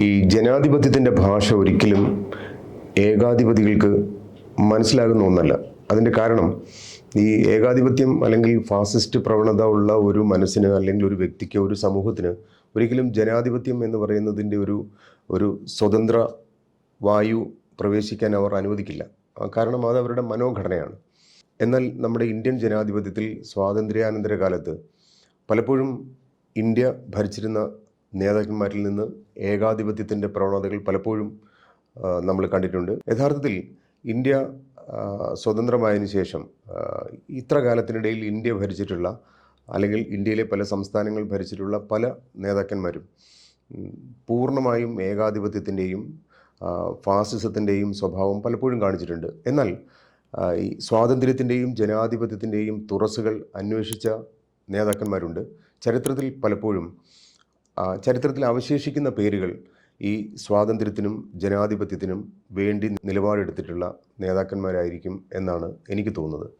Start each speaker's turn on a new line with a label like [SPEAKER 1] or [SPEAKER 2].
[SPEAKER 1] ഈ ജനാധിപത്യത്തിന്റെ ഭാഷ ഒരിക്കലും ഏകാധിപതികൾക്ക് മനസ്സിലാകുന്ന ഒന്നല്ല. അതിന്റെ കാരണം ഈ ഏകാധിപത്യം അല്ലെങ്കിൽ ഫാസിസ്റ്റ് പ്രവണത ഉള്ള ഒരു മനസ്സിന് അല്ലെങ്കിൽ ഒരു വ്യക്തിക്ക് ഒരു സമൂഹത്തിന് ഒരിക്കലും ജനാധിപത്യം എന്ന് പറയുന്നതിന്റെ ഒരു ഒരു സ്വതന്ത്ര വായു പ്രവേശിക്കാൻ അവർ അനുവദിക്കില്ല. കാരണം അത് അവരുടെ മനോഘടനയാണ്. എന്നാൽ നമ്മുടെ ഇന്ത്യൻ ജനാധിപത്യത്തിൽ സ്വാതന്ത്ര്യാനന്തര കാലത്ത് പലപ്പോഴും ഇന്ത്യ ഭരിച്ചിരുന്ന നേതാക്കന്മാരിൽ നിന്ന് ഏകാധിപത്യത്തിന്റെ പ്രവണതകൾ പലപ്പോഴും നമ്മൾ കണ്ടിട്ടുണ്ട്. യഥാർത്ഥത്തിൽ ഇന്ത്യ സ്വതന്ത്രമായതിനു ശേഷം ഇത്ര കാലത്തിനിടയിൽ ഇന്ത്യ ഭരിച്ചിട്ടുള്ള അല്ലെങ്കിൽ ഇന്ത്യയിലെ പല സംസ്ഥാനങ്ങൾ ഭരിച്ചിട്ടുള്ള പല നേതാക്കന്മാരും പൂർണമായും ഏകാധിപത്യത്തിന്റെയും ഫാസിസത്തിന്റെയും സ്വഭാവം പലപ്പോഴും കാണിച്ചിട്ടുണ്ട്. എന്നാൽ ഈ സ്വാതന്ത്ര്യത്തിന്റെയും ജനാധിപത്യത്തിന്റെയും തുറസ്സുകൾ അന്വേഷിച്ച നേതാക്കന്മാരുണ്ട്. ചരിത്രത്തിൽ പലപ്പോഴും ചരിത്രത്തിൽ അവശേഷിക്കുന്ന പേരുകൾ ഈ സ്വാതന്ത്ര്യത്തിനും ജനാധിപത്യത്തിനും വേണ്ടി നിലപാടെടുത്തിട്ടുള്ള നേതാക്കന്മാരായിരിക്കും എന്നാണ് എനിക്ക് തോന്നുന്നത്.